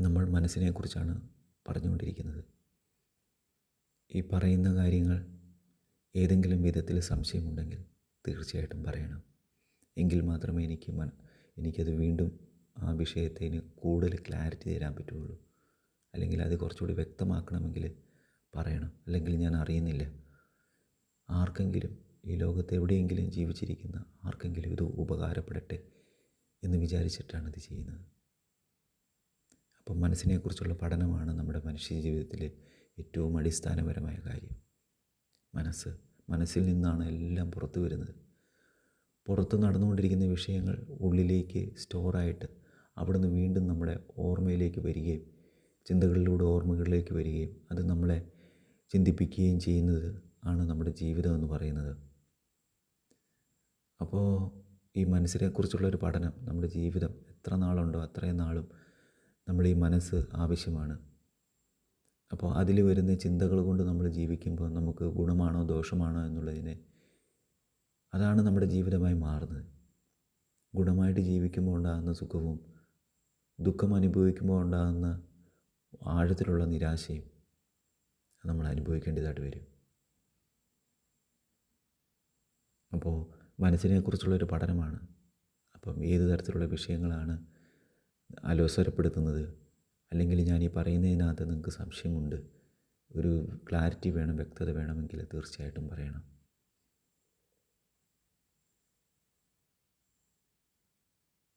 നമ്മൾ മനസ്സിനെക്കുറിച്ചാണ് പറഞ്ഞുകൊണ്ടിരിക്കുന്നത്. ഈ പറയുന്ന കാര്യങ്ങൾ ഏതെങ്കിലും വിധത്തിൽ സംശയമുണ്ടെങ്കിൽ തീർച്ചയായിട്ടും പറയണം. എങ്കിൽ മാത്രമേ എനിക്ക് മന എനിക്കത് വീണ്ടും ആ വിഷയത്തിന് കൂടുതൽ ക്ലാരിറ്റി തരാൻ പറ്റുകയുള്ളൂ അല്ലെങ്കിൽ അത് കുറച്ചുകൂടി വ്യക്തമാക്കണമെങ്കിൽ പറയണം. അല്ലെങ്കിൽ ഞാൻ അറിയുന്നില്ല. ആർക്കെങ്കിലും ഈ ലോകത്ത് എവിടെയെങ്കിലും ജീവിച്ചിരിക്കുന്ന ആർക്കെങ്കിലും ഇത് ഉപകാരപ്പെടട്ടെ എന്ന് വിചാരിച്ചിട്ടാണ് ഇത് ചെയ്യുന്നത്. അപ്പം മനസ്സിനെക്കുറിച്ചുള്ള പഠനമാണ് നമ്മുടെ മനുഷ്യ ജീവിതത്തിലെ ഏറ്റവും അടിസ്ഥാനപരമായ കാര്യം. മനസ്സ് മനസ്സിൽ നിന്നാണ് എല്ലാം പുറത്തു വരുന്നത്. പുറത്ത് നടന്നുകൊണ്ടിരിക്കുന്ന വിഷയങ്ങൾ ഉള്ളിലേക്ക് സ്റ്റോറായിട്ട് അവിടുന്ന് വീണ്ടും നമ്മുടെ ഓർമ്മയിലേക്ക് വരികയും ചിന്തകളിലൂടെ ഓർമ്മകളിലേക്ക് വരികയും അത് നമ്മളെ ചിന്തിപ്പിക്കുകയും ചെയ്യുന്നത് ആണ് നമ്മുടെ ജീവിതം എന്ന് പറയുന്നത്. അപ്പോൾ ഈ മനസ്സിനെക്കുറിച്ചുള്ള ഒരു പഠനം നമ്മുടെ ജീവിതം എത്ര നാളുണ്ടോ അത്രയും നാളും നമ്മൾ ഈ മനസ്സ് ആവശ്യമാണ്. അപ്പോൾ അതിൽ വരുന്ന ചിന്തകൾ കൊണ്ട് നമ്മൾ ജീവിക്കുമ്പോൾ നമുക്ക് ഗുണമാണോ ദോഷമാണോ എന്നുള്ളതിനെ അതാണ് നമ്മുടെ ജീവിതമായി മാറുന്നത്. ഗുണമായിട്ട് ജീവിക്കുമ്പോൾ ഉണ്ടാകുന്ന സുഖവും ദുഃഖം അനുഭവിക്കുമ്പോൾ ഉണ്ടാകുന്ന ആഴത്തിലുള്ള നിരാശയും നമ്മൾ അനുഭവിക്കേണ്ടതായിട്ട് വരും. അപ്പോൾ മനസ്സിനെക്കുറിച്ചുള്ളൊരു പഠനമാണ്. അപ്പം ഏത് തരത്തിലുള്ള വിഷയങ്ങളാണ് അലോസരപ്പെടുത്തുന്നത്. അല്ലെങ്കിൽ ഞാൻ ഈ പറയുന്നതിനകത്ത് നിങ്ങൾക്ക് സംശയമുണ്ട്. ഒരു ക്ലാരിറ്റി വേണം വ്യക്തത വേണമെങ്കിൽ തീർച്ചയായിട്ടും പറയണം.